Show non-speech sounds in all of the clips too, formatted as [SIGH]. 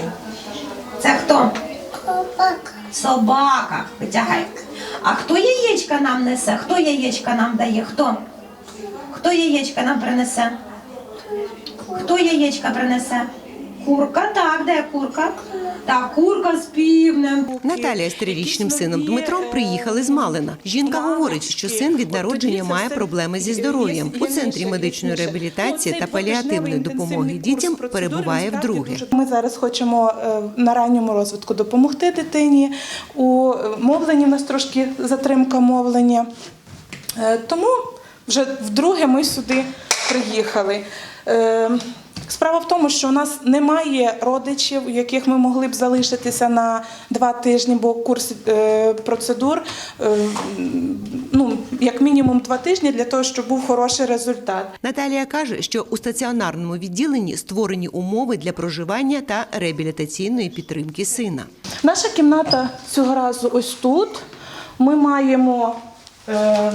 син. Це хто? Собака. Собака. Витягай. А хто яєчка нам несе? Хто яєчка нам дає? Хто? Хто яєчка нам принесе? Хто яєчка принесе? Курка, так, де курка? Так, курка з півнем. Наталія з трирічним сином Дмитром приїхали з Малина. Жінка говорить, що син від народження має проблеми зі здоров'ям. У центрі медичної реабілітації та паліативної допомоги дітям перебуває вдруге. Ми зараз хочемо е, на ранньому розвитку допомогти дитині. У е, мовленні в нас трошки затримка мовлення. Е, Тому вже вдруге ми сюди приїхали. Справа в тому, що у нас немає родичів, у яких ми могли б залишитися на два тижні, бо курс е, процедур е, ну, як мінімум два тижні для того, щоб був хороший результат. Наталія каже, що у стаціонарному відділенні створені умови для проживання та реабілітаційної підтримки сина. Наша кімната цього разу ось тут. Ми маємо е,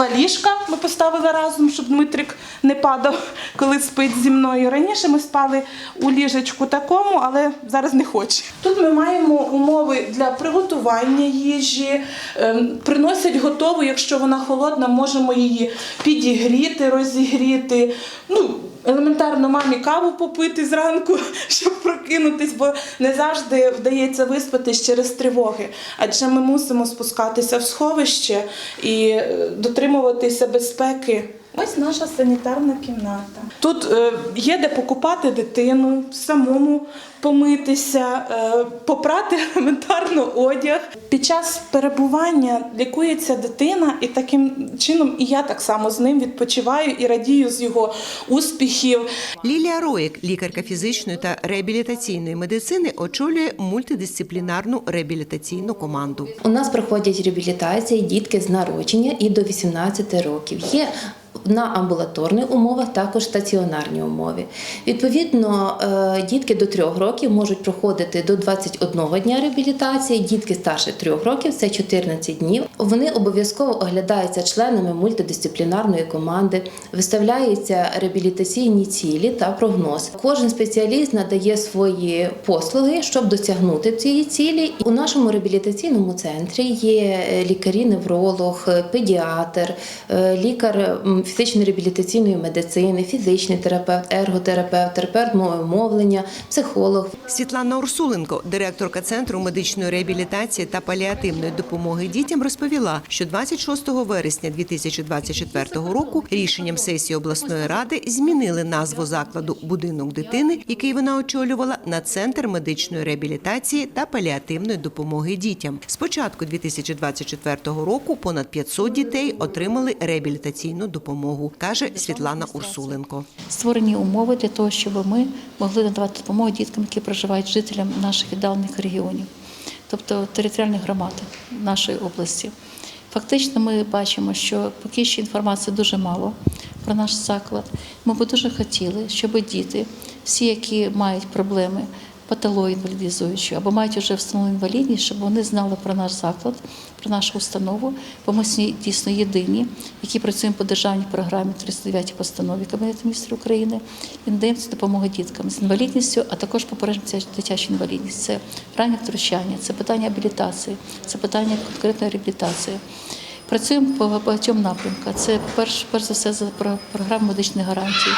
два ліжка. Ми поставили разом, щоб Дмитрик не падав, коли спить зі мною. Раніше ми спали у ліжечку такому, але зараз не хоче. Тут ми маємо умови для приготування їжі, е, приносять готову, якщо вона холодна, можемо її підігріти, розігріти. Ну, елементарно мамі каву попити зранку, [LAUGHS] щоб прокинутись, бо не завжди вдається виспатись через тривоги. Адже ми мусимо спускатися в сховище і е, дотримуватися безпеки. Ось наша санітарна кімната. Тут е, є де покупати дитину, самому помитися, е, попрати [LAUGHS] елементарно одяг. Під час перебування лікується дитина, і таким чином і я так само з ним відпочиваю і радію з його успіхів. Лілія Роєк, лікарка фізичної та реабілітаційної медицини, очолює мультидисциплінарну реабілітаційну команду. У нас проходять реабілітації дітки з народження і до 18 років. Є на амбулаторних умовах також стаціонарні умови. Відповідно, е, дітки до 3 років можуть проходити до 21 дня реабілітації, дітки старше 3 років це 14 днів. Вони обов'язково оглядаються членами мультидисциплінарної команди, виставляються реабілітаційні цілі та прогноз. Кожен спеціаліст надає свої послуги, щоб досягнути цієї цілі. У нашому реабілітаційному центрі є лікарі-невролог, педіатр, е, лікар м, фізично-реабілітаційної медицини, фізичний терапевт, ерготерапевт, терапевт мовлення, психолог. Світлана Урсуленко, директорка центру медичної реабілітації та паліативної допомоги дітям, розповіла, що 26 вересня 2024 року рішенням сесії обласної ради змінили назву закладу будинок дитини, який вона очолювала, на центр медичної реабілітації та паліативної допомоги дітям. З початку 2024 року понад 500 дітей отримали реабілітаційну допомогу, каже Світлана Урсуленко. створені умови для того, щоб ми могли надавати допомогу діткам, які проживають жителям наших віддалених регіонів, тобто територіальних громад нашої області. Фактично, ми бачимо, що поки що інформації дуже мало про наш заклад. Ми би дуже хотіли, щоб діти, всі, які мають проблеми патології інвалідизуючі або мають вже встановлену інвалідність, щоб вони знали про наш заклад, про нашу установу, бо ми дійсно єдині, які працюємо по державній програмі 39 постанові Кабінету міністрів України і надаємо цю допомогу діткам з інвалідністю, а також попередження дитячу інвалідність. Це раннє втручання, це питання абілітації, це питання конкретної реабілітації. Працюємо по багатьом напрямках. Це перш, перш за все за про- програму медичних гарантій.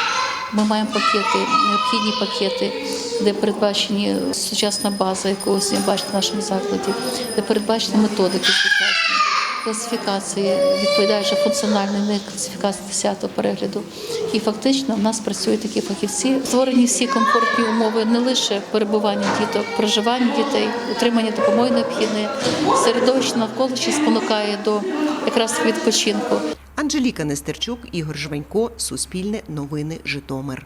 Ми маємо пакети, необхідні пакети, де передбачені сучасна база, яку ви бачите в нашому закладі, де передбачені методики сучасні, класифікації, відповідаючи функціональної не класифікації 10 перегляду. І фактично в нас працюють такі фахівці. Створені всі комфортні умови не лише перебування діток, проживання дітей, отримання допомоги необхідної, середовище навколо що спонукає до якраз відпочинку. Анжеліка Нестерчук, Ігор Жванько, Суспільне новини, Житомир.